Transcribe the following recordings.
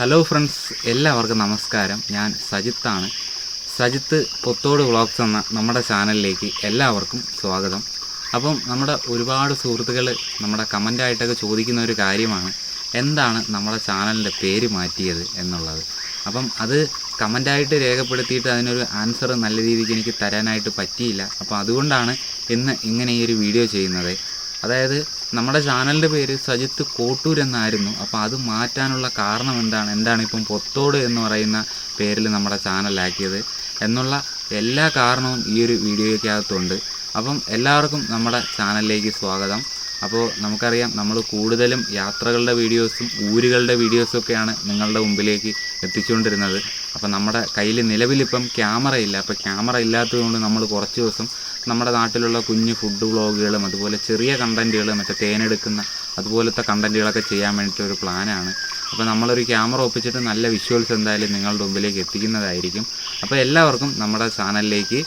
Hello friends എല്ലാവർക്കും നമസ്കാരം. ഞാൻ സജിത്താണ്. സജിത്ത് പൊത്തോട് വ്ളോഗ്സ് എന്ന നമ്മുടെ ചാനലിലേക്ക് എല്ലാവർക്കും സ്വാഗതം. അപ്പം നമ്മുടെ ഒരുപാട് സുഹൃത്തുക്കൾ നമ്മുടെ കമന്റായിട്ടൊക്കെ ചോദിക്കുന്ന ഒരു കാര്യമാണ്. എന്താണ് നമ്മുടെ ചാനലിന്റെ പേര് മാറ്റിയത് എന്നുള്ളത്? അപ്പം അത് കമന്റായിട്ട് രേഖപ്പെടുത്തിയിട്ട് അതിനൊരു ആൻസർ നല്ല രീതിക്ക് എനിക്ക് തരാനായിട്ട് പറ്റിയില്ല. അപ്പോൾ അതുകൊണ്ടാണ് ഇന്ന് ഇങ്ങനെ ഈ ഒരു വീഡിയോ ചെയ്യുന്നത്. അതായത് നമ്മുടെ ചാനലിന്റെ പേര് സജിത്ത് കോട്ടൂർ എന്നായിരുന്നു. അപ്പോൾ അത് മാറ്റാനുള്ള കാരണം എന്താണ്? എന്താണ് ഇപ്പം പൊത്തോട് എന്ന് പറയുന്ന പേരിൽ നമ്മുടെ ചാനലാക്കിയത്? എന്നുള്ള എല്ലാ കാരണവും ഈ ഒരു വീഡിയോയ്ക്കകത്തുണ്ട്. അപ്പം എല്ലാവർക്കും നമ്മുടെ ചാനലിലേക്ക് സ്വാഗതം. അപ്പോൾ നമുക്കറിയാം നമ്മൾ കൂടുതലും യാത്രകളുടെ വീഡിയോസും ഊരുകളുടെ വീഡിയോസും ഒക്കെയാണ് നിങ്ങളുടെ മുമ്പിലേക്ക് എത്തിച്ചുകൊണ്ടിരുന്നത്. അപ്പോൾ നമ്മുടെ കയ്യിൽ നിലവിലിപ്പം ക്യാമറ ഇല്ല അപ്പോൾ ക്യാമറ ഇല്ലാത്തതുകൊണ്ട് നമ്മൾ കുറച്ച് ദിവസം നമ്മുടെ നാട്ടിലുള്ള കുഞ്ഞു ഫുഡ് വ്ളോഗുകളും അതുപോലെ ചെറിയ കണ്ടന്റുകൾ മറ്റേ തേനെടുക്കുന്ന അതുപോലത്തെ കണ്ടന്റുകളൊക്കെ ചെയ്യാൻ വേണ്ടിയിട്ട് ഒരു പ്ലാനാണ് അപ്പോൾ നമ്മളൊരു ക്യാമറ ഒപ്പിച്ചിട്ട് നല്ല വിഷ്വൽസ് എന്തായാലും നിങ്ങളുടെ മുമ്പിലേക്ക് എത്തിക്കുന്നതായിരിക്കും. അപ്പോൾ എല്ലാവർക്കും നമ്മുടെ ചാനലിലേക്ക്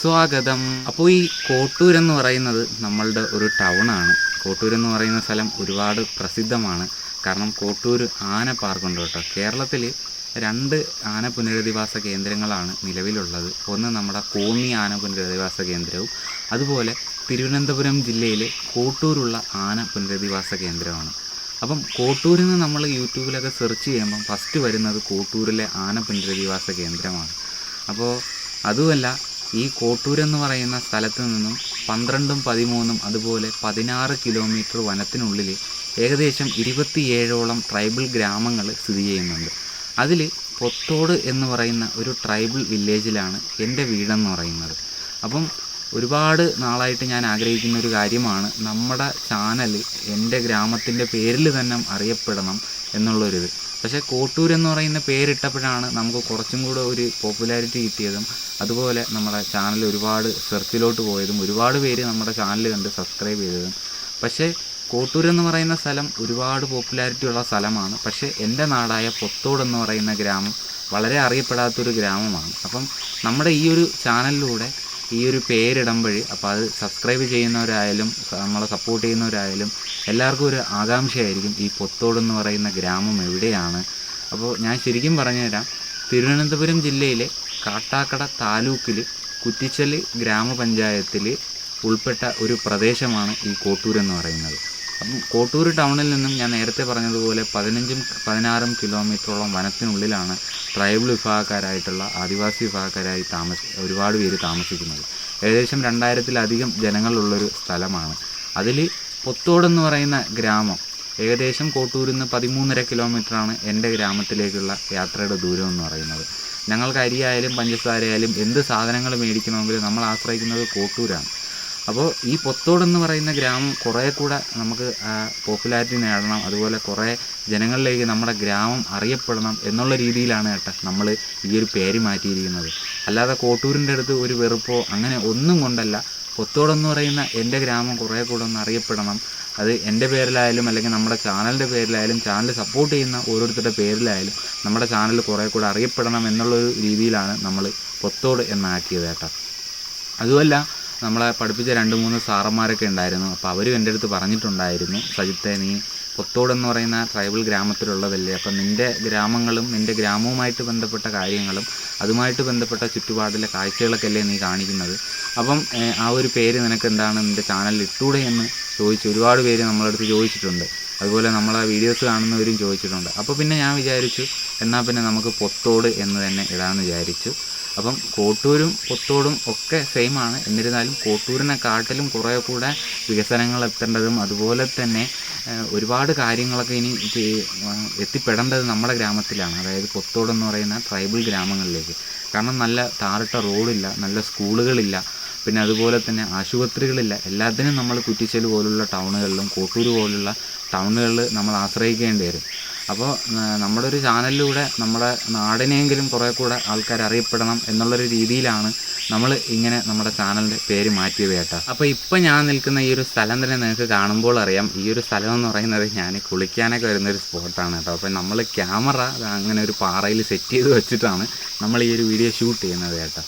സ്വാഗതം. അപ്പോൾ ഈ കോട്ടൂർ എന്ന് പറയുന്നത് നമ്മളുടെ ഒരു ടൗണാണ് കോട്ടൂർ എന്ന് പറയുന്ന സ്ഥലം ഒരുപാട് പ്രസിദ്ധമാണ്. കാരണം കോട്ടൂർ ആന പാർക്കുണ്ട് കേട്ടോ. കേരളത്തിൽ രണ്ട് ആന പുനരധിവാസ കേന്ദ്രങ്ങളാണ് നിലവിലുള്ളത്. ഒന്ന് നമ്മുടെ കോന്നി ആന പുനരധിവാസ കേന്ദ്രവും അതുപോലെ തിരുവനന്തപുരം ജില്ലയിലെ കോട്ടൂരുള്ള ആന പുനരധിവാസ കേന്ദ്രമാണ്. അപ്പം കോട്ടൂരിൽ നിന്ന് നമ്മൾ യൂട്യൂബിലൊക്കെ സെർച്ച് ചെയ്യുമ്പം ഫസ്റ്റ് വരുന്നത് കോട്ടൂരിലെ ആന പുനരധിവാസ കേന്ദ്രമാണ്. അപ്പോൾ അതുമല്ല ഈ കോട്ടൂരെന്ന് പറയുന്ന സ്ഥലത്ത് നിന്നും പന്ത്രണ്ടും പതിമൂന്നും അതുപോലെ പതിനാറ് കിലോമീറ്റർ വനത്തിനുള്ളിൽ ഏകദേശം ഇരുപത്തിയേഴോളം ട്രൈബൽ ഗ്രാമങ്ങൾ സ്ഥിതി ചെയ്യുന്നുണ്ട്. അതിൽ പൊത്തോട് എന്ന് പറയുന്ന ഒരു ട്രൈബൽ വില്ലേജിലാണ് എന്റെ വീടെന്ന് പറയുന്നത്. അപ്പം ഒരുപാട് നാളായിട്ട് ഞാൻ ആഗ്രഹിക്കുന്ന ഒരു കാര്യമാണ് നമ്മുടെ ചാനൽ എന്റെ ഗ്രാമത്തിന്റെ പേരിൽ തന്നെ അറിയപ്പെടണം എന്നുള്ളൊരിത്. പക്ഷേ കോട്ടൂർ എന്ന് പറയുന്ന പേരിട്ടപ്പോഴാണ് നമുക്ക് കുറച്ചും കൂടെ ഒരു പോപ്പുലാരിറ്റി കിട്ടിയതും അതുപോലെ നമ്മുടെ ചാനൽ ഒരുപാട് സെർച്ചിലോട്ട് പോയതും ഒരുപാട് പേര് നമ്മുടെ ചാനൽ കണ്ട് സബ്സ്ക്രൈബ് ചെയ്തതും. പക്ഷേ കോട്ടൂർ എന്ന് പറയുന്ന സ്ഥലം ഒരുപാട് പോപ്പുലാരിറ്റി ഉള്ള സ്ഥലമാണ്. പക്ഷേ എന്റെ നാടായ പൊത്തോട് എന്ന് പറയുന്ന ഗ്രാമം വളരെ അറിയപ്പെടാത്തൊരു ഗ്രാമമാണ്. അപ്പം നമ്മുടെ ഈ ഒരു ചാനലിലൂടെ ഈ ഒരു പേരിടുമ്പോൾ അപ്പോൾ അത് സബ്സ്ക്രൈബ് ചെയ്യുന്നവരായാലും നമ്മളെ സപ്പോർട്ട് ചെയ്യുന്നവരായാലും എല്ലാവർക്കും ഒരു ആകാംക്ഷയായിരിക്കും ഈ പൊത്തോട് എന്ന് പറയുന്ന ഗ്രാമം എവിടെയാണ്. അപ്പോൾ ഞാൻ ശരിക്കും പറഞ്ഞുതരാം. തിരുവനന്തപുരം ജില്ലയിലെ കാട്ടാക്കട താലൂക്കിൽ കുറ്റിച്ചൽ ഗ്രാമപഞ്ചായത്തിൽ ഉൾപ്പെട്ട ഒരു പ്രദേശമാണ് ഈ കോട്ടൂർ എന്ന് പറയുന്നത്. അപ്പം കോട്ടൂർ ടൗണിൽ നിന്നും ഞാൻ നേരത്തെ പറഞ്ഞതുപോലെ പതിനഞ്ചും പതിനാറും കിലോമീറ്ററോളം വനത്തിനുള്ളിലാണ് ട്രൈബൽ വിഭാഗക്കാരായിട്ടുള്ള ആദിവാസി വിഭാഗക്കാരായി താമസി ഒരുപാട് പേര് താമസിക്കുന്നത്. ഏകദേശം രണ്ടായിരത്തിലധികം ജനങ്ങളുള്ളൊരു സ്ഥലമാണ്. അതിൽ പൊത്തോടെന്ന് പറയുന്ന ഗ്രാമം ഏകദേശം കോട്ടൂരിൽ നിന്ന് പതിമൂന്നര കിലോമീറ്ററാണ് എന്റെ ഗ്രാമത്തിലേക്കുള്ള യാത്രയുടെ ദൂരം എന്ന് പറയുന്നത്. ഞങ്ങൾക്ക് അരിയായാലും പഞ്ചസാരയായാലും എന്ത് സാധനങ്ങൾ മേടിക്കണമെങ്കിലും നമ്മൾ ആശ്രയിക്കുന്നത് കോട്ടൂരാണ്. അപ്പോൾ ഈ പൊത്തോട് എന്ന് പറയുന്ന ഗ്രാമം കുറേ കൂടെ നമുക്ക് പോപ്പുലാരിറ്റി നേടണം. അതുപോലെ കുറേ ജനങ്ങളിലേക്ക് നമ്മുടെ ഗ്രാമം അറിയപ്പെടണം എന്നുള്ള രീതിയിലാണ് കേട്ടോ നമ്മൾ ഈ ഒരു പേര് മാറ്റിയിരിക്കുന്നത്. അല്ലാതെ കോട്ടൂരിന്റെ അടുത്ത് ഒരു വെറുപ്പോ അങ്ങനെ ഒന്നും കൊണ്ടല്ല. പൊത്തോടെന്ന് പറയുന്ന എന്റെ ഗ്രാമം കുറേ കൂടെ ഒന്ന് അറിയപ്പെടണം. അത് എന്റെ പേരിലായാലും അല്ലെങ്കിൽ നമ്മുടെ ചാനലിന്റെ പേരിലായാലും ചാനൽ സപ്പോർട്ട് ചെയ്യുന്ന ഓരോരുത്തരുടെ പേരിലായാലും നമ്മുടെ ചാനൽ കുറേ കൂടെ അറിയപ്പെടണം എന്നുള്ളൊരു രീതിയിലാണ് നമ്മൾ പൊത്തോട് എന്നാക്കിയത് കേട്ടോ അതുമല്ല നമ്മളെ പഠിപ്പിച്ച രണ്ട് മൂന്ന് സാറന്മാരൊക്കെ ഉണ്ടായിരുന്നു. അപ്പോൾ അവരും എന്റെ അടുത്ത് പറഞ്ഞിട്ടുണ്ടായിരുന്നു സജിത്തെ നീ പൊത്തോട് എന്ന് പറയുന്ന ട്രൈബൽ ഗ്രാമത്തിലുള്ളതല്ലേ? അപ്പം നിന്റെ ഗ്രാമങ്ങളും നിന്റെ ഗ്രാമവുമായിട്ട് ബന്ധപ്പെട്ട കാര്യങ്ങളും അതുമായിട്ട് ബന്ധപ്പെട്ട ചുറ്റുപാടിലെ കാഴ്ചകളൊക്കെ അല്ലേ നീ കാണിക്കുന്നത്? അപ്പം ആ ഒരു പേര് നിനക്ക് എന്താണ് നിന്റെ ചാനലിൽ ഇട്ടൂടെ എന്ന് ചോദിച്ച് ഒരുപാട് പേര് നമ്മളടുത്ത് ചോദിച്ചിട്ടുണ്ട്. അതുപോലെ നമ്മളെ വീഡിയോസ് കാണുന്നവരും ചോദിച്ചിട്ടുണ്ട്. അപ്പോൾ പിന്നെ ഞാൻ വിചാരിച്ചു എന്നാൽ പിന്നെ നമുക്ക് പൊത്തോട് എന്ന് തന്നെ ഇടാമെന്ന് വിചാരിച്ചു. അപ്പം കോട്ടൂരും പൊത്തോടും ഒക്കെ സെയിം ആണ്. എന്നിരുന്നാലും കോട്ടൂരിനെക്കാട്ടിലും കുറേ കൂടെ വികസനങ്ങൾ എത്തേണ്ടതും അതുപോലെ തന്നെ ഒരുപാട് കാര്യങ്ങളൊക്കെ ഇനി എത്തിപ്പെടേണ്ടത് നമ്മുടെ ഗ്രാമത്തിലാണ്. അതായത് പൊത്തോട് എന്ന് പറയുന്ന ട്രൈബൽ ഗ്രാമങ്ങളിലേക്ക്. കാരണം നല്ല താറിട്ട റോഡില്ല നല്ല സ്കൂളുകളില്ല. പിന്നെ അതുപോലെ തന്നെ ആശുപത്രികളില്ല. എല്ലാത്തിനും നമ്മൾ കുറ്റിച്ചൽ പോലുള്ള ടൗണുകളിലും കോട്ടൂർ പോലുള്ള ടൗണുകളിൽ നമ്മൾ ആശ്രയിക്കേണ്ടി വരും. അപ്പോൾ നമ്മുടെ ഒരു ചാനലിലൂടെ നമ്മുടെ നാടിനെങ്കിലും കുറേ കൂടെ ആൾക്കാർ അറിയപ്പെടണം എന്നുള്ളൊരു രീതിയിലാണ് നമ്മൾ ഇങ്ങനെ നമ്മുടെ ചാനലിന്റെ പേര് മാറ്റിയത് കേട്ടോ. അപ്പോൾ ഇപ്പോൾ ഞാൻ നിൽക്കുന്ന ഈ ഒരു സ്ഥലം തന്നെ നിങ്ങൾക്ക് കാണുമ്പോൾ അറിയാം. ഈ ഒരു സ്ഥലം എന്ന് പറയുന്നത് ഞാൻ കുളിക്കാനൊക്കെ വരുന്നൊരു സ്പോട്ടാണ് കേട്ടോ. അപ്പോൾ നമ്മൾ ക്യാമറ അങ്ങനെ ഒരു പാറയിൽ സെറ്റ് ചെയ്ത് വെച്ചിട്ടാണ് നമ്മൾ ഈ ഒരു വീഡിയോ ഷൂട്ട് ചെയ്യുന്നത് കേട്ടോ.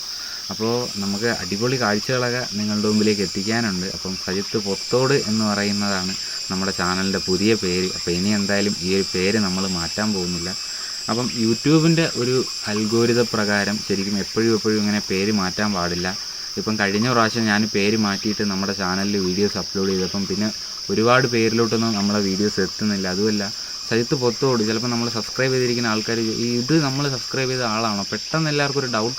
അപ്പോൾ നമുക്ക് അടിപൊളി കാഴ്ചകളൊക്കെ നിങ്ങളുടെ മുമ്പിലേക്ക് എത്തിക്കാനുണ്ട്. അപ്പം സജിത്ത് പൊത്തോട് എന്ന് പറയുന്നതാണ് നമ്മുടെ ചാനലിന്റെ പുതിയ പേര്. അപ്പോൾ ഇനി എന്തായാലും ഈ ഒരു പേര് നമ്മൾ മാറ്റാൻ പോകുന്നില്ല. അപ്പം യൂട്യൂബിന്റെ ഒരു അൽഗോരിത പ്രകാരം ശരിക്കും എപ്പോഴും എപ്പോഴും ഇങ്ങനെ പേര് മാറ്റാൻ പാടില്ല. ഇപ്പം കഴിഞ്ഞ പ്രാവശ്യം ഞാൻ പേര് മാറ്റിയിട്ട് നമ്മുടെ ചാനലിൽ വീഡിയോസ് അപ്ലോഡ് ചെയ്തപ്പം പിന്നെ ഒരുപാട് പേരിലോട്ടൊന്നും നമ്മളെ വീഡിയോസ് എത്തുന്നില്ല. അതുമല്ല സജിത്ത് പൊത്തോട് ചിലപ്പോൾ നമ്മൾ സബ്സ്ക്രൈബ് ചെയ്തിരിക്കുന്ന ആൾക്കാർ ഇത് നമ്മൾ സബ്സ്ക്രൈബ് ചെയ്ത ആളാണോ? പെട്ടെന്ന് എല്ലാവർക്കും ഒരു ഡൗട്ട്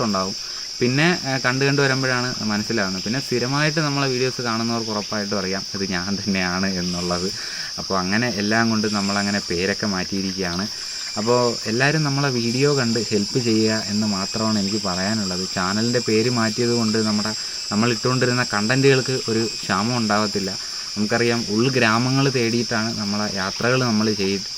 പിന്നെ കണ്ടു കണ്ടു വരുമ്പോഴാണ് മനസ്സിലാവുന്നത്. പിന്നെ സ്ഥിരമായിട്ട് നമ്മളെ വീഡിയോസ് കാണുന്നവർക്ക് ഉറപ്പായിട്ടും അറിയാം ഇത് ഞാൻ തന്നെയാണ് എന്നുള്ളത്. അപ്പോൾ അങ്ങനെ എല്ലാം കൊണ്ട് നമ്മളങ്ങനെ പേരൊക്കെ മാറ്റിയിരിക്കുകയാണ്. അപ്പോൾ എല്ലാവരും നമ്മളെ വീഡിയോ കണ്ട് ഹെൽപ്പ് ചെയ്യുക എന്ന് മാത്രമാണ് എനിക്ക് പറയാനുള്ളത്. ചാനലിന്റെ പേര് മാറ്റിയത് കൊണ്ട് നമ്മുടെ നമ്മൾ ഇട്ടുകൊണ്ടിരുന്ന കണ്ടന്റുകൾക്ക് ഒരു ക്ഷാമം ഉണ്ടാകത്തില്ല നമുക്കറിയാം ഉൾഗ്രാമങ്ങൾ തേടിയിട്ടാണ് നമ്മളെ യാത്രകൾ നമ്മൾ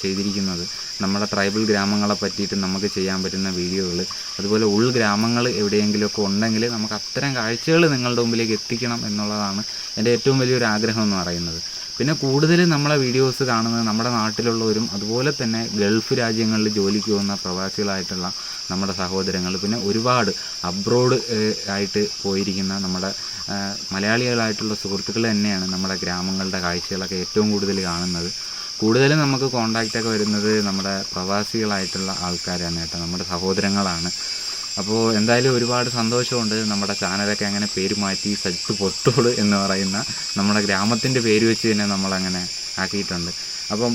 ചെയ്തിരിക്കുന്നത്. നമ്മുടെ ട്രൈബൽ ഗ്രാമങ്ങളെ പറ്റിയിട്ട് നമുക്ക് ചെയ്യാൻ പറ്റുന്ന വീഡിയോകൾ അതുപോലെ ഉൾഗ്രാമങ്ങൾ എവിടെയെങ്കിലുമൊക്കെ ഉണ്ടെങ്കിൽ നമുക്ക് അത്തരം കാഴ്ചകൾ നിങ്ങളുടെ മുമ്പിലേക്ക് എത്തിക്കണം എന്നുള്ളതാണ് എന്റെ ഏറ്റവും വലിയൊരു ആഗ്രഹം എന്ന് പറയുന്നത്. പിന്നെ കൂടുതൽ നമ്മളെ വീഡിയോസ് കാണുന്നത് നമ്മുടെ നാട്ടിലുള്ളവരും അതുപോലെ തന്നെ ഗൾഫ് രാജ്യങ്ങളിൽ ജോലിക്ക് പോകുന്ന പ്രവാസികളായിട്ടുള്ള നമ്മുടെ സഹോദരങ്ങൾ പിന്നെ ഒരുപാട് അബ്രോഡ് ആയിട്ട് പോയിരിക്കുന്ന നമ്മുടെ മലയാളികളായിട്ടുള്ള സുഹൃത്തുക്കൾ തന്നെയാണ് നമ്മുടെ ഗ്രാമങ്ങളുടെ കാഴ്ചകളൊക്കെ ഏറ്റവും കൂടുതൽ കാണുന്നത്. കൂടുതലും നമുക്ക് കോണ്ടാക്റ്റൊക്കെ വരുന്നത് നമ്മുടെ പ്രവാസികളായിട്ടുള്ള ആൾക്കാരാണ് കേട്ടോ നമ്മുടെ സഹോദരങ്ങളാണ്. അപ്പോൾ എന്തായാലും ഒരുപാട് സന്തോഷമുണ്ട് നമ്മുടെ ചാനലൊക്കെ അങ്ങനെ പേര് മാറ്റി സജ്ജ് പൊട്ടോൾ എന്ന് പറയുന്ന നമ്മുടെ ഗ്രാമത്തിന്റെ പേര് വെച്ച് തന്നെ നമ്മളങ്ങനെ ആക്കിയിട്ടുണ്ട്. അപ്പം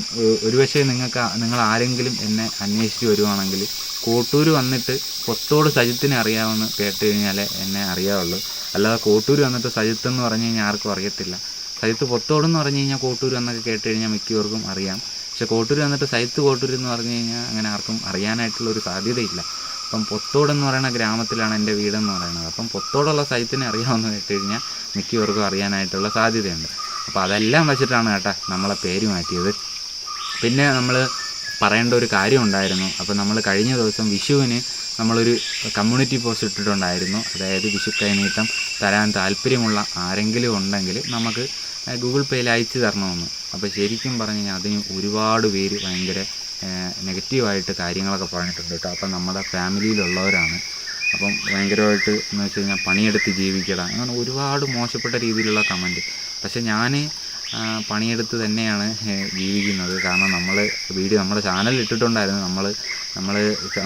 ഒരുപക്ഷെ ഒരു നിങ്ങൾക്ക് നിങ്ങൾ ആരെങ്കിലും എന്നെ അന്വേഷിച്ച് വരുവാണെങ്കിൽ കോട്ടൂർ വന്നിട്ട് പൊത്തോട് സജിത്തിനെ അറിയാമെന്ന് കേട്ട് കഴിഞ്ഞാൽ എന്നെ അറിയാവുള്ളൂ. അല്ലാതെ കോട്ടൂർ വന്നിട്ട് സജിത്ത് എന്ന് പറഞ്ഞു കഴിഞ്ഞാൽ ആർക്കും അറിയത്തില്ല. സജിത്ത് പൊത്തോടെന്ന് പറഞ്ഞു കഴിഞ്ഞാൽ കോട്ടൂർ എന്നൊക്കെ കേട്ട് കഴിഞ്ഞാൽ മിക്കവർക്കും അറിയാം. പക്ഷെ കോട്ടൂർ വന്നിട്ട് സൈത്ത് കോട്ടൂർ എന്ന് പറഞ്ഞു കഴിഞ്ഞാൽ അങ്ങനെ ആർക്കും അറിയാനായിട്ടുള്ള ഒരു സാധ്യതയില്ല. അപ്പം പൊത്തോട് എന്ന് പറയുന്ന ഗ്രാമത്തിലാണ് എന്റെ വീടെന്ന് പറയുന്നത്. അപ്പം പൊത്തോടുള്ള സൈത്തിനെ അറിയാമെന്ന് കേട്ട് കഴിഞ്ഞാൽ മിക്കവർക്കും അറിയാനായിട്ടുള്ള സാധ്യതയുണ്ട്. അപ്പോൾ അതെല്ലാം വെച്ചിട്ടാണ് കേട്ടോ നമ്മളെ പേര് മാറ്റിയത്. പിന്നെ നമ്മൾ പറയേണ്ട ഒരു കാര്യം ഉണ്ടായിരുന്നു. അപ്പോൾ നമ്മൾ കഴിഞ്ഞ ദിവസം വിഷുവിന് നമ്മളൊരു കമ്മ്യൂണിറ്റി പോസ്റ്റ് ഇട്ടിട്ടുണ്ടായിരുന്നു. അതായത് വിഷു കൈനീട്ടം തരാൻ താല്പര്യമുള്ള ആരെങ്കിലും ഉണ്ടെങ്കിൽ നമുക്ക് ഗൂഗിൾ പേയിൽ അയച്ചു തരണമെന്ന്. അപ്പോൾ ശരിക്കും പറഞ്ഞു കഴിഞ്ഞാൽ അതിന് ഒരുപാട് പേര് ഭയങ്കര നെഗറ്റീവായിട്ട് കാര്യങ്ങളൊക്കെ പറഞ്ഞിട്ടുണ്ട് കേട്ടോ. അപ്പം നമ്മുടെ ഫാമിലിയിലുള്ളവരാണ് അപ്പം ഭയങ്കരമായിട്ട് എന്ന് വെച്ച് കഴിഞ്ഞാൽ പണിയെടുത്ത് ജീവിക്കട അങ്ങനെ ഒരുപാട് മോശപ്പെട്ട രീതിയിലുള്ള കമന്റ് പക്ഷേ ഞാൻ പണിയെടുത്ത് തന്നെയാണ് ജീവിക്കുന്നത്. കാരണം നമ്മൾ വീഡിയോ നമ്മുടെ ചാനലിൽ ഇട്ടിട്ടുണ്ടായിരുന്നു. നമ്മൾ നമ്മൾ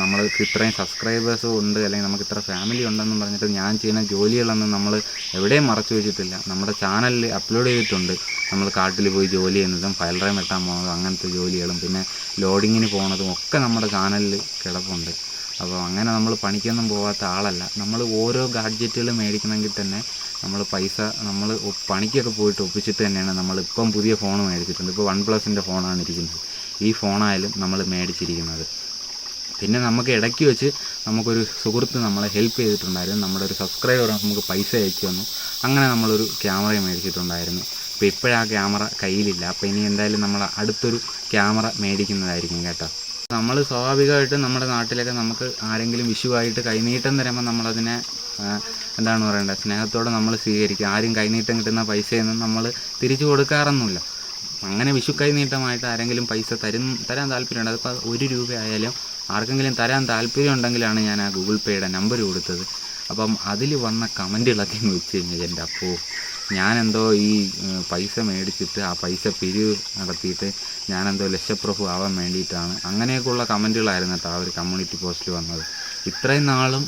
നമ്മൾക്ക് ഇത്രയും സബ്സ്ക്രൈബേഴ്സ് ഉണ്ട് അല്ലെങ്കിൽ നമുക്ക് ഇത്ര ഫാമിലി ഉണ്ടെന്നും പറഞ്ഞിട്ട് ഞാൻ ചെയ്യുന്ന ജോലികളൊന്നും നമ്മൾ എവിടെയും മറച്ചു വെച്ചിട്ടില്ല. നമ്മുടെ ചാനലിൽ അപ്ലോഡ് ചെയ്തിട്ടുണ്ട്. നമ്മൾ കാട്ടിൽ പോയി ജോലി ചെയ്യുന്നതും ഫയൽ റൈം വെട്ടാൻ പോകുന്നതും അങ്ങനത്തെ ജോലികളും പിന്നെ ലോഡിങ്ങിന് പോകുന്നതും ഒക്കെ നമ്മുടെ ചാനലിൽ കിടപ്പുണ്ട്. അപ്പോൾ അങ്ങനെ നമ്മൾ പണിക്കൊന്നും പോകാത്ത ആളല്ല. നമ്മൾ ഓരോ ഗാഡ്ജറ്റുകൾ മേടിക്കണമെങ്കിൽ തന്നെ നമ്മൾ പൈസ നമ്മൾ പണിക്കൊക്കെ പോയിട്ട് ഒപ്പിച്ചിട്ട് തന്നെയാണ് നമ്മൾ ഇപ്പം പുതിയ ഫോൺ മേടിച്ചിട്ടുണ്ട്. ഇപ്പോൾ വൺ പ്ലസിന്റെ ഫോണാണ് ഇരിക്കുന്നത്. ഈ ഫോണായാലും നമ്മൾ മേടിച്ചിരിക്കുന്നത്. പിന്നെ നമുക്ക് ഇടയ്ക്ക് വെച്ച് നമുക്കൊരു സുഹൃത്ത് നമ്മളെ ഹെൽപ്പ് ചെയ്തിട്ടുണ്ടായിരുന്നു. നമ്മുടെ ഒരു സബ്സ്ക്രൈബർ നമുക്ക് പൈസ അയച്ചു തന്നു. അങ്ങനെ നമ്മളൊരു ക്യാമറ മേടിച്ചിട്ടുണ്ടായിരുന്നു. അപ്പോൾ ഇപ്പോഴാ ക്യാമറ കയ്യിലില്ല. അപ്പോൾ ഇനി എന്തായാലും നമ്മൾ അടുത്തൊരു ക്യാമറ മേടിക്കുന്നതായിരിക്കും കേട്ടോ. നമ്മൾ സ്വാഭാവികമായിട്ട് നമ്മുടെ നാട്ടിലൊക്കെ നമുക്ക് ആരെങ്കിലും വിഷുവായിട്ട് കൈനീട്ടം തരുമ്പോൾ നമ്മളതിനെ എന്താണ് പറയേണ്ടത് സ്നേഹത്തോടെ നമ്മൾ സ്വീകരിക്കും. ആരും കൈനീട്ടം കിട്ടുന്ന പൈസയൊന്നും നമ്മൾ തിരിച്ചു കൊടുക്കാറൊന്നുമില്ല. അങ്ങനെ വിഷു കൈനീട്ടമായിട്ട് ആരെങ്കിലും പൈസ തരും തരാൻ താല്പര്യമുണ്ട്. അതിപ്പോൾ ഒരു രൂപ ആയാലും ആർക്കെങ്കിലും തരാൻ താല്പര്യം ഉണ്ടെങ്കിലാണ് ഞാൻ ആ ഗൂഗിൾ പേയുടെ നമ്പർ കൊടുത്തത്. അപ്പം അതിൽ വന്ന കമന്റുകളൊക്കെ എന്ന് വെച്ച് കഴിഞ്ഞാൽ എന്റെ അപ്പോൾ ഞാനെന്തോ ഈ പൈസ മേടിച്ചിട്ട് ആ പൈസ പിരിവ് നടത്തിയിട്ട് ഞാനെന്തോ ലക്ഷപ്രഭു ആവാൻ വേണ്ടിയിട്ടാണ്. അങ്ങനെയൊക്കെയുള്ള കമന്റുകളായിരുന്നു കേട്ടോ ആ ഒരു കമ്മ്യൂണിറ്റി പോസ്റ്റിൽ വന്നത്. ഇത്രയും നാളും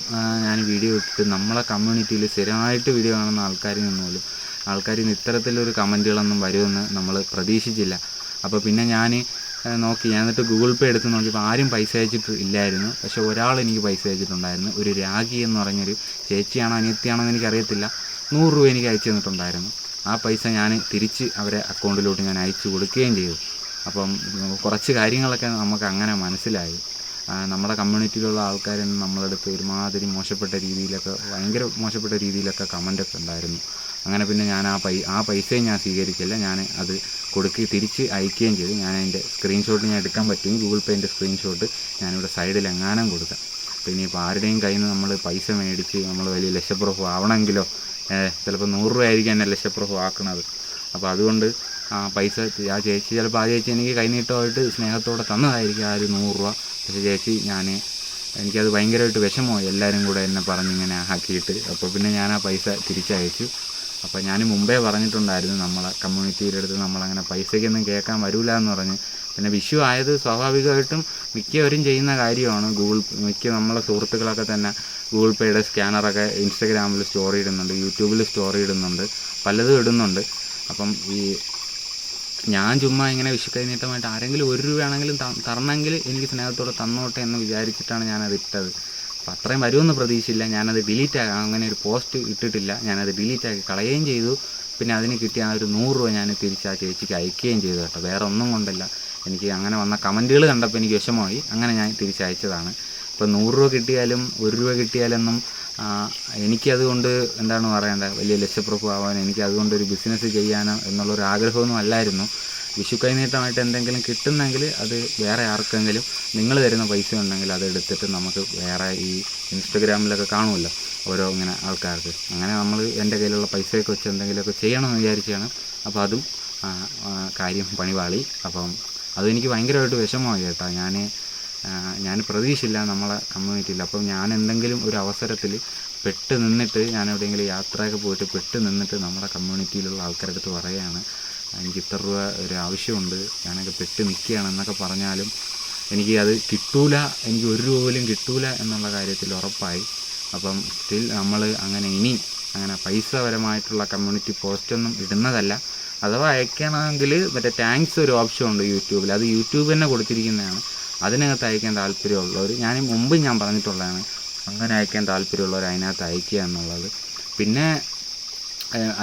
ഞാൻ വീഡിയോ ഇട്ടിട്ട് നമ്മളെ കമ്മ്യൂണിറ്റിയിൽ സ്ഥിരമായിട്ട് വീഡിയോ കാണുന്ന ആൾക്കാരിൽ നിന്ന് പോലും ആൾക്കാരിൽ നിന്ന് ഇത്തരത്തിലൊരു കമന്റുകളൊന്നും വരുമെന്ന് നമ്മൾ പ്രതീക്ഷിച്ചില്ല. അപ്പോൾ പിന്നെ ഞാൻ നോക്കി ഞാൻ എന്നിട്ട് ഗൂഗിൾ പേ എടുത്ത് നോക്കിയപ്പോൾ ആരും പൈസ അയച്ചിട്ട് ഇല്ലായിരുന്നു. പക്ഷേ ഒരാൾ എനിക്ക് പൈസ അയച്ചിട്ടുണ്ടായിരുന്നു. ഒരു രാഗി എന്ന് പറഞ്ഞൊരു ചേച്ചിയാണോ അനിയത്തിയാണോ എന്ന് എനിക്കറിയത്തില്ല. നൂറ് രൂപ എനിക്ക് അയച്ചു തന്നിട്ടുണ്ടായിരുന്നു. ആ പൈസ ഞാൻ തിരിച്ച് അവരെ അക്കൗണ്ടിലോട്ട് ഞാൻ അയച്ചു കൊടുക്കുകയും ചെയ്തു. അപ്പം കുറച്ച് കാര്യങ്ങളൊക്കെ നമുക്ക് അങ്ങനെ മനസ്സിലായി. നമ്മുടെ കമ്മ്യൂണിറ്റിയിലുള്ള ആൾക്കാരൊന്നും നമ്മളടുത്ത് ഒരുമാതിരി മോശപ്പെട്ട രീതിയിലൊക്കെ ഭയങ്കര മോശപ്പെട്ട രീതിയിലൊക്കെ കമന്റൊക്കെ ഉണ്ടായിരുന്നു. അങ്ങനെ പിന്നെ ഞാൻ ആ പൈ ആ പൈസയും ഞാൻ സ്വീകരിച്ചില്ല ഞാൻ അത് കൊടുക്കി തിരിച്ച് അയക്കുകയും ചെയ്തു. ഞാൻ അതിന്റെ സ്ക്രീൻഷോട്ട് ഞാൻ എടുക്കാൻ പറ്റുമെങ്കിൽ ഗൂഗിൾ പേന്റെ സ്ക്രീൻഷോട്ട് ഞാനിവിടെ സൈഡിൽ എങ്ങാനും കൊടുക്കാം. അപ്പോൾ ഇനിയിപ്പോൾ ആരുടെയും കയ്യിൽ നിന്ന് നമ്മൾ പൈസ മേടിച്ച് നമ്മൾ വലിയ ലക്ഷപ്രഭു ആവണമെങ്കിലോ ചിലപ്പോൾ നൂറ് രൂപ ആയിരിക്കും എന്നെ ലക്ഷപ്രഭു ആക്കണത്. അപ്പോൾ അതുകൊണ്ട് ആ പൈസ ആ ചേച്ചി ചിലപ്പോൾ ആ ചേച്ചി എനിക്ക് കൈനീട്ടമായിട്ട് സ്നേഹത്തോടെ തന്നതായിരിക്കും ആ ഒരു നൂറ് രൂപ. പക്ഷേ ചേച്ചി ഞാൻ എനിക്കത് ഭയങ്കരമായിട്ട് വിഷമമായി. എല്ലാവരും കൂടെ എന്നെ പറഞ്ഞിങ്ങനെ ആക്കിയിട്ട്. അപ്പോൾ പിന്നെ ഞാൻ ആ പൈസ തിരിച്ചയച്ചു. അപ്പോൾ ഞാൻ മുമ്പേ പറഞ്ഞിട്ടുണ്ടായിരുന്നു നമ്മളെ കമ്മ്യൂണിറ്റിയുടെ അടുത്ത് നമ്മളങ്ങനെ പൈസയ്ക്കൊന്നും കേൾക്കാൻ വരില്ല എന്ന് പറഞ്ഞ്. പിന്നെ വിഷു ആയത് സ്വാഭാവികമായിട്ടും മിക്കവരും ചെയ്യുന്ന കാര്യമാണ് ഗൂഗിൾ മിക്ക നമ്മളെ സുഹൃത്തുക്കളൊക്കെ തന്നെ ഗൂഗിൾ പേയുടെ സ്കാനറൊക്കെ ഇൻസ്റ്റഗ്രാമിൽ സ്റ്റോറി ഇടുന്നുണ്ട് യൂട്യൂബിൽ സ്റ്റോറി ഇടുന്നുണ്ട് പലതും ഇടുന്നുണ്ട്. അപ്പം ഈ ഞാൻ ചുമ്മാ ഇങ്ങനെ വിഷു കൈനീട്ടമായിട്ട് ആരെങ്കിലും ഒരു രൂപയാണെങ്കിലും തരണമെങ്കിൽ എനിക്ക് സ്നേഹത്തോടെ തന്നോട്ടെ എന്ന് വിചാരിച്ചിട്ടാണ് ഞാനത് ഇട്ടത്. അപ്പം അത്രയും വരുമെന്ന് പ്രതീക്ഷയില്ല ഞാനത് ഡിലീറ്റ് ആകാം അങ്ങനെ ഒരു പോസ്റ്റ് ഇട്ടിട്ടില്ല. ഞാനത് ഡിലീറ്റ് ആക്കി കളയുകയും ചെയ്തു. പിന്നെ അതിന് കിട്ടിയ ആ ഒരു നൂറ് രൂപ ഞാൻ തിരിച്ച് ആ ചേച്ചിക്ക് അയക്കുകയും ചെയ്തു കേട്ടോ. വേറെ ഒന്നും കൊണ്ടല്ല. എനിക്ക് അങ്ങനെ വന്ന കമന്റുകൾ കണ്ടപ്പോൾ എനിക്ക് വിഷമമായി. അങ്ങനെ ഞാൻ തിരിച്ചയച്ചതാണ് ഇപ്പോൾ നൂറ് രൂപ കിട്ടിയാലും ഒരു രൂപ കിട്ടിയാലൊന്നും എനിക്കതുകൊണ്ട് എന്താണ് പറയേണ്ടത് വലിയ ലക്ഷ്യപ്രഭു ആവാൻ എനിക്ക് അതുകൊണ്ട് ഒരു ബിസിനസ് ചെയ്യാനോ എന്നുള്ളൊരു ആഗ്രഹമൊന്നും അല്ലായിരുന്നു. വിഷു കൈനീട്ടമായിട്ട് എന്തെങ്കിലും കിട്ടുന്നെങ്കിൽ അത് വേറെ ആർക്കെങ്കിലും നിങ്ങൾ തരുന്ന പൈസ ഉണ്ടെങ്കിൽ അത് എടുത്തിട്ട് നമുക്ക് വേറെ ഈ ഇൻസ്റ്റഗ്രാമിലൊക്കെ കാണുമല്ലോ ഓരോ ഇങ്ങനെ ആൾക്കാർക്ക്. അങ്ങനെ നമ്മൾ എന്റെ കയ്യിലുള്ള പൈസയൊക്കെ വെച്ച് എന്തെങ്കിലുമൊക്കെ ചെയ്യണമെന്ന് വിചാരിച്ചാണ്. അപ്പോൾ അതും കാര്യം പണിപാളി അപ്പം അതും എനിക്ക് ഭയങ്കരമായിട്ട് വിഷമമായി കേട്ടോ. ഞാൻ ഞാൻ പ്രതീക്ഷയില്ല നമ്മളെ കമ്മ്യൂണിറ്റിയിൽ. അപ്പം ഞാൻ എന്തെങ്കിലും ഒരു അവസരത്തിൽ പെട്ട് നിന്നിട്ട് ഞാൻ എവിടെയെങ്കിലും യാത്രയൊക്കെ പോയിട്ട് പെട്ട് നിന്നിട്ട് നമ്മുടെ കമ്മ്യൂണിറ്റിയിലുള്ള ആൾക്കാരുടെ അടുത്ത് പറയുകയാണ് എനിക്ക് ഇത്ര രൂപ ഒരു ആവശ്യമുണ്ട് ഞാനൊക്കെ പെട്ട് നിൽക്കുകയാണ് എന്നൊക്കെ പറഞ്ഞാലും എനിക്ക് അത് കിട്ടൂല എനിക്ക് ഒരു രൂപ പോലും കിട്ടൂല എന്നുള്ള കാര്യത്തിൽ ഉറപ്പായി. അപ്പം സ്റ്റിൽ നമ്മൾ അങ്ങനെ ഇനി അങ്ങനെ പൈസപരമായിട്ടുള്ള കമ്മ്യൂണിറ്റി പോസ്റ്റൊന്നും ഇടുന്നതല്ല. അഥവാ അയക്കണമെങ്കിൽ മറ്റേ താങ്ക്സ് ഒരു ഓപ്ഷൻ ഉണ്ട് യൂട്യൂബിൽ. അത് യൂട്യൂബ് തന്നെ കൊടുത്തിരിക്കുന്നതാണ്. അതിനകത്ത് അയക്കാൻ താല്പര്യമുള്ളവർ ഞാൻ മുമ്പ് ഞാൻ പറഞ്ഞിട്ടുള്ളതാണ് അങ്ങനെ അയക്കാൻ താല്പര്യമുള്ളവർ അതിനകത്ത് അയക്കുക എന്നുള്ളത്. പിന്നെ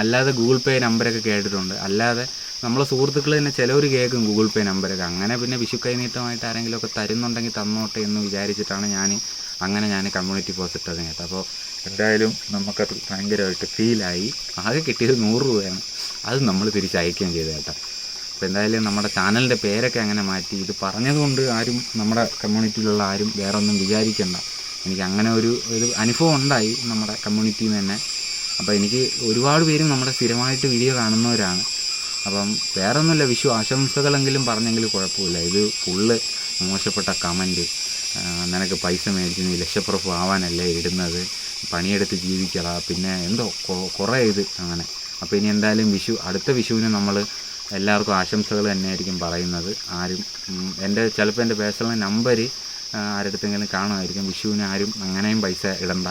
അല്ലാതെ ഗൂഗിൾ പേ നമ്പരൊക്കെ കേട്ടിട്ടുണ്ട്. അല്ലാതെ നമ്മളെ സുഹൃത്തുക്കൾ തന്നെ ചിലവർ കേൾക്കും ഗൂഗിൾ പേ നമ്പരൊക്കെ അങ്ങനെ പിന്നെ വിഷു കൈനീട്ടമായിട്ട് ആരെങ്കിലുമൊക്കെ തരുന്നുണ്ടെങ്കിൽ തന്നോട്ടെ എന്ന് വിചാരിച്ചിട്ടാണ് ഞാൻ അങ്ങനെ ഞാൻ കമ്മ്യൂണിറ്റി പോസ്റ്റ് കേട്ടോ. അപ്പോൾ എന്തായാലും നമുക്കത് ഭയങ്കരമായിട്ട് ഫീലായി ആകെ കിട്ടിയത് നൂറ് രൂപയാണ്. അത് നമ്മൾ തിരിച്ചയക്കുകയും ചെയ്തു കേട്ടോ. അപ്പോൾ എന്തായാലും നമ്മുടെ ചാനലിന്റെ പേരൊക്കെ അങ്ങനെ മാറ്റി. ഇത് പറഞ്ഞതുകൊണ്ട് ആരും നമ്മുടെ കമ്മ്യൂണിറ്റിയിലുള്ള ആരും വേറെ ഒന്നും വിചാരിക്കണ്ട. എനിക്ക് അങ്ങനെ ഒരു ഒരു അനുഭവം ഉണ്ടായി നമ്മുടെ കമ്മ്യൂണിറ്റിയിൽ നിന്ന് തന്നെ. അപ്പോൾ എനിക്ക് ഒരുപാട് പേരും നമ്മുടെ സ്ഥിരമായിട്ട് വീഡിയോ കാണുന്നവരാണ്. അപ്പം വേറെ ഒന്നുമില്ല വിഷു ആശംസകളെങ്കിലും പറഞ്ഞെങ്കിൽ കുഴപ്പമില്ല. ഇത് ഫുള്ള് മോശപ്പെട്ട കമന്റ് നിനക്ക് പൈസ മേടിച്ച് നീ ലക്ഷപ്പുറപ്പ് ആവാനല്ലേ ഇടുന്നത്? പണിയെടുത്ത് ജീവിക്കടാ. പിന്നെ എന്തോ കുറേ ഇത് അങ്ങനെ. അപ്പോൾ ഇനി എന്തായാലും വിഷു അടുത്ത വിഷുവിന് നമ്മൾ എല്ലാവർക്കും ആശംസകൾ തന്നെയായിരിക്കും പറയുന്നത്. ആരും എന്റെ ചിലപ്പോൾ എന്റെ പേഴ്സണൽ നമ്പർ ആരുടെ അടുത്തെങ്കിലും കാണുമായിരിക്കും. വിഷുവിന് ആരും അങ്ങനെയും പൈസ ഇടണ്ട.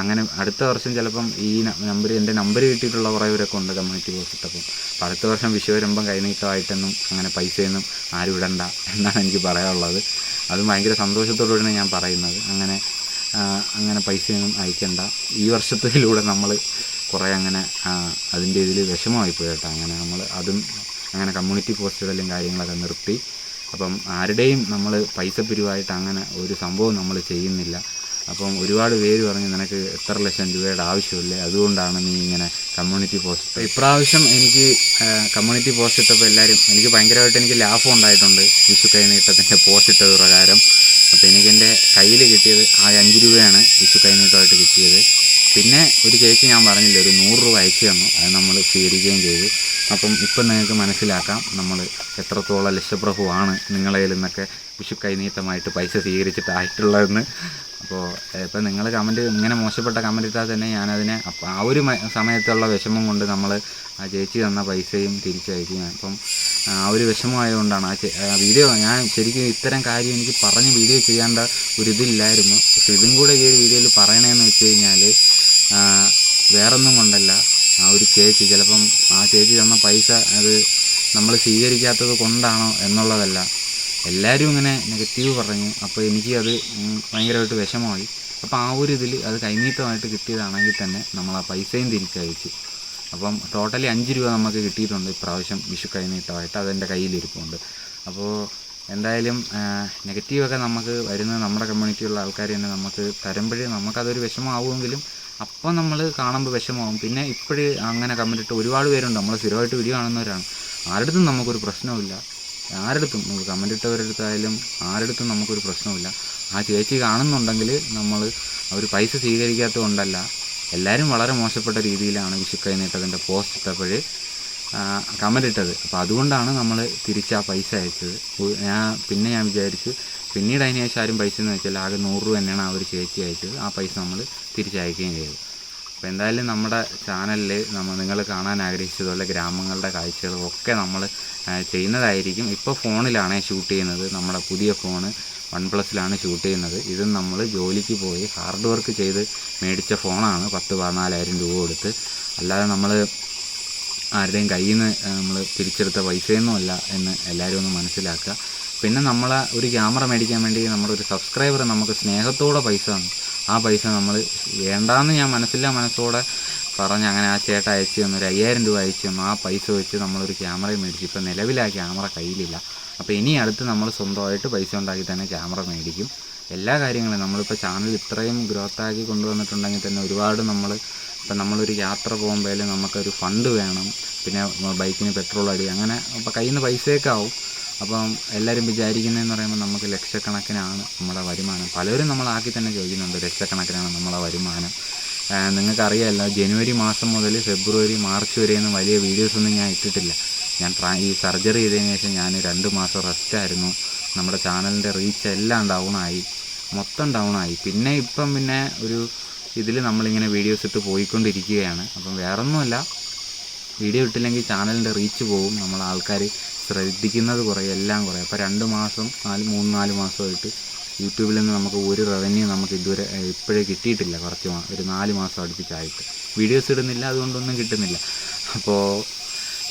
അങ്ങനെ അടുത്ത വർഷം ചിലപ്പം ഈ നമ്പർ എന്റെ നമ്പർ കിട്ടിയിട്ടുള്ള കുറേ പേരൊക്കെ ഉണ്ട് കമ്മ്യൂണിറ്റി പോസ്റ്റ് അപ്പം അടുത്ത വർഷം വിഷു വരുമ്പം കൈനീട്ടമായിട്ടൊന്നും അങ്ങനെ പൈസയൊന്നും ആരും ഇടണ്ട എന്നാണ് എനിക്ക് പറയാനുള്ളത്. അതും ഭയങ്കര സന്തോഷത്തോടുകൂടിയാണ് ഞാൻ പറയുന്നത്. അങ്ങനെ അങ്ങനെ പൈസയൊന്നും അയക്കണ്ട. ഈ വർഷത്തിലൂടെ നമ്മൾ കുറേ അങ്ങനെ അതിന്റെ ഇതിൽ വിഷമമായിപ്പോയി കേട്ടോ. അങ്ങനെ നമ്മൾ അതും അങ്ങനെ കമ്മ്യൂണിറ്റി പോസ്റ്റുകളിലും കാര്യങ്ങളൊക്കെ നിർത്തി. അപ്പം ആരുടെയും നമ്മൾ പൈസ പിരിവായിട്ട് അങ്ങനെ ഒരു സംഭവം നമ്മൾ ചെയ്യുന്നില്ല. അപ്പം ഒരുപാട് പേര് പറഞ്ഞു നിനക്ക് എത്ര ലക്ഷം രൂപയുടെ ആവശ്യമില്ലേ? അതുകൊണ്ടാണ് നീ ഇങ്ങനെ കമ്മ്യൂണിറ്റി പോസ്റ്റ് ഇപ്രാവശ്യം എനിക്ക് കമ്മ്യൂണിറ്റി പോസ്റ്റ് ഇട്ടപ്പോൾ എല്ലാവരും എനിക്ക് ഭയങ്കരമായിട്ട് എനിക്ക് ലാഭം ഉണ്ടായിട്ടുണ്ട് വിഷു കൈനീട്ടത്തിന്റെ പോസ്റ്റ് ഇട്ടത് പ്രകാരം. അപ്പോൾ എനിക്കെന്റെ കയ്യിൽ കിട്ടിയത് ആ അഞ്ച് രൂപയാണ് വിഷു കൈനീട്ടമായിട്ട് കിട്ടിയത്. പിന്നെ ഒരു ചേച്ചി ഞാൻ പറഞ്ഞില്ല ഒരു നൂറ് രൂപ അയച്ചു തന്നു. അത് നമ്മൾ സ്വീകരിക്കുകയും ചെയ്തു. അപ്പം ഇപ്പം നിങ്ങൾക്ക് മനസ്സിലാക്കാം നമ്മൾ എത്രത്തോളം ലക്ഷപ്രഭുവാണ് നിങ്ങളെ നിന്നൊക്കെ വിഷു കൈനീട്ടമായിട്ട് പൈസ സ്വീകരിച്ചിട്ടായിട്ടുള്ളതെന്ന്. അപ്പോൾ ഇപ്പം നിങ്ങൾ കമന്റ് ഇങ്ങനെ മോശപ്പെട്ട കമന്റ് ഇട്ടാൽ തന്നെ ഞാനതിനെ അപ്പം ആ ഒരു സമയത്തുള്ള വിഷമം കൊണ്ട് നമ്മൾ ആ ചേച്ചി തന്ന പൈസയും തിരിച്ചയക്കും അപ്പം ആ ഒരു വിഷമമായതുകൊണ്ടാണ് ആ വീഡിയോ ഞാൻ ശരിക്കും ഇത്തരം കാര്യം എനിക്ക് പറഞ്ഞ് വീഡിയോ ചെയ്യേണ്ട ഒരു ഇതില്ലായിരുന്നു. പക്ഷെ ഇതും കൂടെ ഈ ഒരു വീഡിയോയിൽ പറയണമെന്ന് വെച്ച് കഴിഞ്ഞാൽ വേറൊന്നും കൊണ്ടല്ല. ആ ഒരു ചേച്ചി ചിലപ്പം ആ ചേച്ചി തന്ന പൈസ അത് നമ്മൾ സ്വീകരിക്കാത്തത് കൊണ്ടാണോ എന്നുള്ളതല്ല. എല്ലാവരും ഇങ്ങനെ നെഗറ്റീവ് പറഞ്ഞു. അപ്പോൾ എനിക്ക് അത് ഭയങ്കരമായിട്ട് വിഷമമായി. അപ്പോൾ ആ ഒരു ഇതിൽ അത് കൈനീട്ടമായിട്ട് കിട്ടിയതാണെങ്കിൽ തന്നെ നമ്മൾ ആ പൈസയും തിരിച്ചയച്ചു അപ്പം ടോട്ടലി അഞ്ച് രൂപ നമുക്ക് കിട്ടിയിട്ടുണ്ട് ഇപ്രാവശ്യം വിഷു കൈനീട്ടമായിട്ട്. അതെന്റെ കയ്യിലിരിപ്പുണ്ട്. അപ്പോൾ എന്തായാലും നെഗറ്റീവൊക്കെ നമുക്ക് വരുന്ന നമ്മുടെ കമ്മ്യൂണിറ്റിയുള്ള ആൾക്കാർ തന്നെ നമുക്ക് തരുമ്പോഴേ നമുക്കതൊരു വിഷമമാവുമെങ്കിലും അപ്പം നമ്മൾ കാണുമ്പോൾ വിഷമമാവും. പിന്നെ ഇപ്പോഴേ അങ്ങനെ കമന്റ് ഇട്ട് ഒരുപാട് പേരുണ്ട്. നമ്മൾ സ്ഥിരമായിട്ട് വീഡിയോ കാണുന്നവരാണ്. ആരുടെ നമുക്കൊരു പ്രശ്നമില്ല ആരുടെടുത്തും കമന്റ് ഇട്ടവരെടുത്തായാലും ആരെടുത്തും നമുക്കൊരു പ്രശ്നമില്ല ആ ചേച്ചി കാണുന്നുണ്ടെങ്കിൽ നമ്മൾ അവർ പൈസ സ്വീകരിക്കാത്തത് കൊണ്ടല്ല എല്ലാവരും വളരെ മോശപ്പെട്ട രീതിയിലാണ് വിഷു നീട്ടതിന്റെ പോസ്റ്റ് ഇട്ടപ്പോൾ കമന്റ് ഇട്ടത്. അപ്പോൾ അതുകൊണ്ടാണ് നമ്മൾ തിരിച്ച് ആ പൈസ അയച്ചത്. ഞാൻ പിന്നെ ഞാൻ വിചാരിച്ചു പിന്നീട് അതിന് ശേഷം ആരും പൈസ എന്ന് വെച്ചാൽ ആകെ നൂറ് രൂപ തന്നെയാണ് ആ ഒരു ചേച്ചി അയച്ചത്. ആ പൈസ നമ്മൾ തിരിച്ചയക്കുകയും ചെയ്തു. അപ്പോൾ എന്തായാലും നമ്മുടെ ചാനലിൽ നമ്മൾ നിങ്ങൾ കാണാൻ ആഗ്രഹിച്ചതുപോലെ ഗ്രാമങ്ങളുടെ കാഴ്ചകളും ഒക്കെ നമ്മൾ ചെയ്യുന്നതായിരിക്കും. ഇപ്പോൾ ഫോണിലാണ് ഷൂട്ട് ചെയ്യുന്നത്. നമ്മുടെ പുതിയ ഫോണ് വൺ പ്ലസിലാണ് ഷൂട്ട് ചെയ്യുന്നത്. ഇത് നമ്മൾ ജോലിക്ക് പോയി ഹാർഡ് വർക്ക് ചെയ്ത് മേടിച്ച ഫോണാണ്. പത്ത് പതിനാലായിരം രൂപ കൊടുത്ത്. അല്ലാതെ നമ്മൾ ആരുടെയും കയ്യിൽ നിന്ന് നമ്മൾ പിരിച്ചെടുത്ത പൈസയൊന്നുമല്ല എന്ന് എല്ലാവരും ഒന്ന് മനസ്സിലാക്കുക. പിന്നെ നമ്മളെ ഒരു ക്യാമറ മേടിക്കാൻ വേണ്ടി നമ്മുടെ ഒരു സബ്സ്ക്രൈബർ നമുക്ക് സ്നേഹത്തോടെ പൈസ തന്നു. ആ പൈസ നമ്മൾ വേണ്ടാന്ന് ഞാൻ മനസ്സില്ല മനസ്സോടെ പറഞ്ഞ് അങ്ങനെ ആ ചേട്ടൻ അയച്ചു തന്നു. ഒരു അയ്യായിരം രൂപ അയച്ചു തന്നു. ആ പൈസ വെച്ച് നമ്മളൊരു ക്യാമറ മേടിച്ചു. ഇപ്പം നിലവിൽ ആ ക്യാമറ കയ്യിലില്ല. അപ്പോൾ ഇനി അടുത്ത് നമ്മൾ സ്വന്തമായിട്ട് പൈസ ഉണ്ടാക്കി തന്നെ ക്യാമറ മേടിക്കും. എല്ലാ കാര്യങ്ങളും നമ്മളിപ്പോൾ ചാനൽ ഇത്രയും ഗ്രോത്ത് ആക്കി കൊണ്ടുവന്നിട്ടുണ്ടെങ്കിൽ തന്നെ ഒരുപാട് നമ്മൾ ഇപ്പം നമ്മളൊരു യാത്ര പോകുമ്പോൾ നമുക്കൊരു ഫണ്ട് വേണം. പിന്നെ ബൈക്കിന് പെട്രോൾ അടി അങ്ങനെ അപ്പോൾ കയ്യിൽ നിന്ന് പൈസയൊക്കെ ആവും. അപ്പം എല്ലാവരും വിചാരിക്കുന്നതെന്ന് പറയുമ്പോൾ നമുക്ക് ലക്ഷക്കണക്കിനാണ് നമ്മുടെ വരുമാനം. പലരും നമ്മളാക്കി തന്നെ ചോദിക്കുന്നുണ്ട് ലക്ഷക്കണക്കിനാണ് നമ്മളെ വരുമാനം. നിങ്ങൾക്കറിയാമല്ലോ ജനുവരി മാസം മുതൽ ഫെബ്രുവരി മാർച്ച് വരെയൊന്നും വലിയ വീഡിയോസൊന്നും ഞാൻ ഇട്ടിട്ടില്ല. ഞാൻ ഈ സർജറി ചെയ്തതിന് ശേഷം ഞാൻ രണ്ട് മാസം റെസ്റ്റായിരുന്നു. നമ്മുടെ ചാനലിന്റെ റീച്ച് എല്ലാം ഡൗണായി. മൊത്തം ഡൗണായി. പിന്നെ ഇപ്പം പിന്നെ ഒരു ഇതിൽ നമ്മളിങ്ങനെ വീഡിയോസ് ഇട്ട് പോയിക്കൊണ്ടിരിക്കുകയാണ്. അപ്പം വേറൊന്നുമല്ല വീഡിയോ ഇട്ടില്ലെങ്കിൽ ചാനലിന്റെ റീച്ച് പോകും. നമ്മൾ ആൾക്കാർ ശ്രദ്ധിക്കുന്നത് കുറേ എല്ലാം കുറേ. അപ്പോൾ രണ്ട് മാസം നാല് മൂന്ന് നാല് മാസമായിട്ട് യൂട്യൂബിൽ നിന്ന് നമുക്ക് ഒരു റവന്യൂ നമുക്ക് ഇതുവരെ ഇപ്പോഴേ കിട്ടിയിട്ടില്ല. കുറച്ച് ഒരു നാല് മാസം അടുപ്പിച്ചായിട്ട്. വീഡിയോസ് ഇടുന്നില്ല അതുകൊണ്ടൊന്നും കിട്ടുന്നില്ല. അപ്പോൾ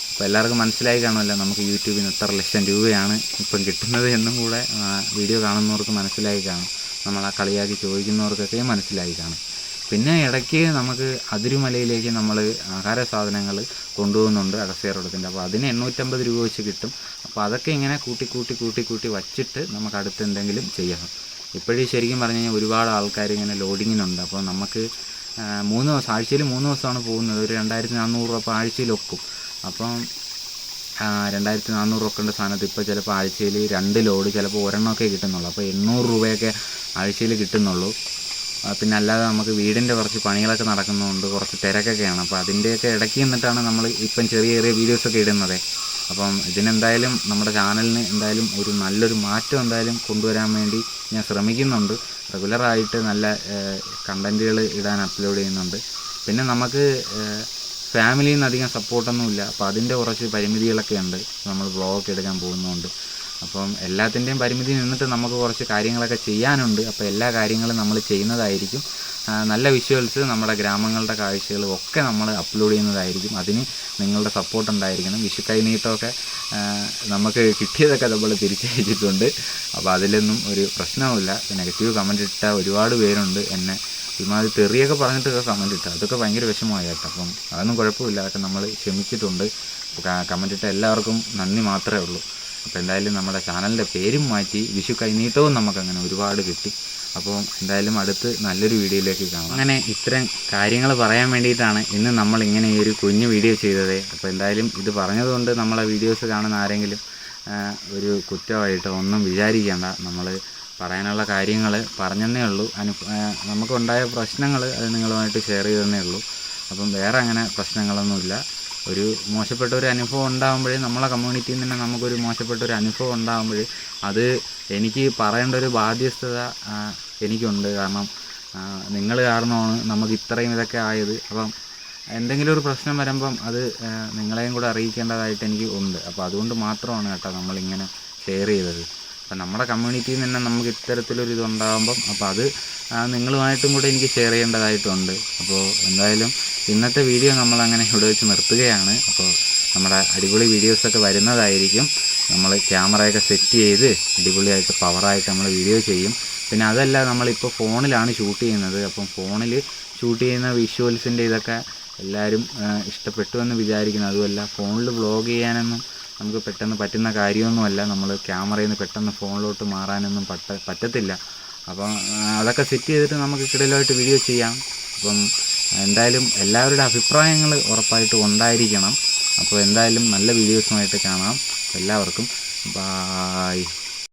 അപ്പോൾ എല്ലാവർക്കും മനസ്സിലായി കാണുമല്ലോ നമുക്ക് യൂട്യൂബിൽ നിന്ന് എത്ര ലക്ഷം രൂപയാണ് ഇപ്പം കിട്ടുന്നത് എന്നും കൂടെ വീഡിയോ കാണുന്നവർക്ക് മനസ്സിലായി കാണും. നമ്മൾ ആ കളിയാക്കി ചോദിക്കുന്നവർക്കൊക്കെ മനസ്സിലായി കാണും. പിന്നെ ഇടയ്ക്ക് നമുക്ക് അതിരുമലയിലേക്ക് നമ്മൾ ആഹാര സാധനങ്ങൾ കൊണ്ടുപോകുന്നുണ്ട് അഗസ്യറോടത്തിന്റെ അപ്പോൾ അതിന് എണ്ണൂറ്റമ്പത് രൂപ വെച്ച് കിട്ടും. അപ്പോൾ അതൊക്കെ ഇങ്ങനെ കൂട്ടി കൂട്ടി കൂട്ടി കൂട്ടി വച്ചിട്ട് നമുക്ക് അടുത്ത് എന്തെങ്കിലും ചെയ്യണം. ഇപ്പോഴും ശരിക്കും പറഞ്ഞു കഴിഞ്ഞാൽ ഒരുപാട് ആൾക്കാർ ഇങ്ങനെ ലോഡിങ്ങിനുണ്ട്. അപ്പോൾ നമുക്ക് മൂന്ന് ദിവസം ആഴ്ചയിൽ മൂന്ന് ദിവസമാണ് പോകുന്നത്. ഒരു രണ്ടായിരത്തി നാനൂറ് രൂപ ആഴ്ചയിൽ ഒക്കും. അപ്പം രണ്ടായിരത്തി നാനൂറ് രൂപയുടെ സാധനത്ത് ഇപ്പോൾ ചിലപ്പോൾ ആഴ്ചയിൽ രണ്ട് ലോഡ് ചിലപ്പോൾ ഒരെണ്ണമൊക്കെ കിട്ടുന്നുള്ളൂ. അപ്പോൾ എണ്ണൂറ് രൂപയൊക്കെ ആഴ്ചയിൽ കിട്ടുന്നുള്ളൂ. പിന്നെ അല്ലാതെ നമുക്ക് വീടിന്റെ കുറച്ച് പണികളൊക്കെ നടക്കുന്നതുകൊണ്ട് കുറച്ച് തിരക്കൊക്കെയാണ്. അപ്പോൾ അതിന്റെയൊക്കെ ഇടയ്ക്ക് നിന്നിട്ടാണ് നമ്മൾ ഇപ്പം ചെറിയ ചെറിയ വീഡിയോസൊക്കെ ഇടുന്നത്. അപ്പം ഇതിനെന്തായാലും നമ്മുടെ ചാനലിന് എന്തായാലും ഒരു നല്ലൊരു മാറ്റം എന്തായാലും കൊണ്ടുവരാൻ വേണ്ടി ഞാൻ ശ്രമിക്കുന്നുണ്ട്. റെഗുലറായിട്ട് നല്ല കണ്ടന്റുകൾ ഇടാൻ അപ്ലോഡ് ചെയ്യുന്നുണ്ട്. പിന്നെ നമുക്ക് ഫാമിലിയിൽ നിന്ന് അധികം സപ്പോർട്ടൊന്നുമില്ല അപ്പോൾ അതിന്റെ കുറച്ച് പരിമിതികളൊക്കെ ഉണ്ട്. നമ്മൾ വ്ളോഗൊക്കെ എടുക്കാൻ പോകുന്നതുകൊണ്ട്. അപ്പം എല്ലാത്തിന്റെയും പരിമിതി നിന്നിട്ട് നമുക്ക് കുറച്ച് കാര്യങ്ങളൊക്കെ ചെയ്യാനുണ്ട്. അപ്പോൾ എല്ലാ കാര്യങ്ങളും നമ്മൾ ചെയ്യുന്നതായിരിക്കും. നല്ല വിഷ്വൽസ് നമ്മുടെ ഗ്രാമങ്ങളുടെ കാഴ്ചകളും ഒക്കെ നമ്മൾ അപ്ലോഡ് ചെയ്യുന്നതായിരിക്കും. അതിന് നിങ്ങളുടെ സപ്പോർട്ട് ഉണ്ടായിരിക്കണം. വിഷു കൈനീട്ടമൊക്കെ നമുക്ക് കിട്ടിയതൊക്കെ നമ്മൾ തിരിച്ചയച്ചിട്ടുണ്ട്. അപ്പോൾ അതിലൊന്നും ഒരു പ്രശ്നവുമില്ല. നെഗറ്റീവ് കമന്റ് ഇട്ട ഒരുപാട് പേരുണ്ട് എന്നെ. ഇമാതിരി തെറിയൊക്കെ പറഞ്ഞിട്ടൊക്കെ കമന്റ് ഇട്ടു. അതൊക്കെ ഭയങ്കര വിഷമമായി അപ്പം അതൊന്നും കുഴപ്പമില്ല. അതൊക്കെ നമ്മൾ ക്ഷമിച്ചിട്ടുണ്ട്. കമന്റ് ഇട്ട എല്ലാവർക്കും നന്ദി മാത്രമേ ഉള്ളൂ. അപ്പോൾ എന്തായാലും നമ്മുടെ ചാനലിന്റെ പേരും മാറ്റി വിഷു കൈനീട്ടവും നമുക്കങ്ങനെ ഒരുപാട് കിട്ടി. അപ്പോൾ എന്തായാലും അടുത്ത് നല്ലൊരു വീഡിയോയിലേക്ക് കാണാം. അങ്ങനെ ഇത്തരം കാര്യങ്ങൾ പറയാൻ വേണ്ടിയിട്ടാണ് ഇന്ന് നമ്മൾ ഇങ്ങനെ ഈ ഒരു കുഞ്ഞു വീഡിയോ ചെയ്തത്. അപ്പോൾ എന്തായാലും ഇത് പറഞ്ഞതുകൊണ്ട് നമ്മളെ വീഡിയോസ് കാണുന്ന ആരെങ്കിലും ഒരു കുറ്റമായിട്ടോ ഒന്നും വിചാരിക്കേണ്ട. നമ്മൾ പറയാനുള്ള കാര്യങ്ങൾ പറഞ്ഞതേ ഉള്ളൂ. അനു നമുക്കുണ്ടായ പ്രശ്നങ്ങൾ അത് നിങ്ങളുമായിട്ട് ഷെയർ ചെയ്തതേ ഉള്ളൂ. അപ്പം വേറെ അങ്ങനെ പ്രശ്നങ്ങളൊന്നുമില്ല. ഒരു മോശപ്പെട്ട ഒരു അനുഭവം ഉണ്ടാകുമ്പോഴേ നമ്മളെ കമ്മ്യൂണിറ്റിയിൽ നിന്ന് തന്നെ നമുക്കൊരു മോശപ്പെട്ട ഒരു അനുഭവം ഉണ്ടാകുമ്പോൾ അത് എനിക്ക് പറയേണ്ട ഒരു ബാധ്യസ്ഥത എനിക്കുണ്ട്. കാരണം നിങ്ങൾ കാരണമാണ് നമുക്ക് ഇത്രയും ഇതൊക്കെ ആയത്. അപ്പം എന്തെങ്കിലും ഒരു പ്രശ്നം വരുമ്പം അത് നിങ്ങളെയും കൂടെ അറിയിക്കേണ്ടതായിട്ട് എനിക്ക് ഉണ്ട്. അപ്പോൾ അതുകൊണ്ട് മാത്രമാണ് കേട്ടോ നമ്മളിങ്ങനെ ഷെയർ ചെയ്തത്. അപ്പം നമ്മുടെ കമ്മ്യൂണിറ്റിയിൽ നിന്ന് തന്നെ നമുക്ക് ഇത്തരത്തിലൊരു ഇതുണ്ടാകുമ്പം അപ്പോൾ അത് നിങ്ങളുമായിട്ടും കൂടെ എനിക്ക് ഷെയർ ചെയ്യേണ്ടതായിട്ടുണ്ട്. അപ്പോൾ എന്തായാലും ഇന്നത്തെ വീഡിയോ നമ്മളങ്ങനെ ഇവിടെ വെച്ച് നിർത്തുകയാണ്. അപ്പോൾ നമ്മുടെ അടിപൊളി വീഡിയോസൊക്കെ വരുന്നതായിരിക്കും. നമ്മൾ ക്യാമറയൊക്കെ സെറ്റ് ചെയ്ത് അടിപൊളിയായിട്ട് പവറായിട്ട് നമ്മൾ വീഡിയോ ചെയ്യും. പിന്നെ അതല്ല നമ്മളിപ്പോൾ ഫോണിലാണ് ഷൂട്ട് ചെയ്യുന്നത്. അപ്പം ഫോണിൽ ഷൂട്ട് ചെയ്യുന്ന വിഷ്വൽസിന്റെ ഇതൊക്കെ എല്ലാവരും ഇഷ്ടപ്പെട്ടു എന്ന് വിചാരിക്കുന്നു. അതുമല്ല ഫോണിൽ വ്ളോഗ് ചെയ്യാനൊന്നും നമുക്ക് പെട്ടെന്ന് പറ്റുന്ന കാര്യമൊന്നുമല്ല. നമ്മൾ ക്യാമറയിൽ നിന്ന് പെട്ടെന്ന് ഫോണിലോട്ട് മാറാനൊന്നും പറ്റ പറ്റത്തില്ല. അപ്പം അതൊക്കെ സെറ്റ് ചെയ്തിട്ട് നമുക്ക് കിടലായിട്ട് വീഡിയോ ചെയ്യാം. അപ്പം എന്തായാലും എല്ലാവരുടെ അഭിപ്രായങ്ങൾ ഉറപ്പായിട്ടും ഉണ്ടായിരിക്കണം. അപ്പോൾ എന്തായാലും നല്ല വീഡിയോസുമായിട്ട് കാണാം. എല്ലാവർക്കും ബായ്.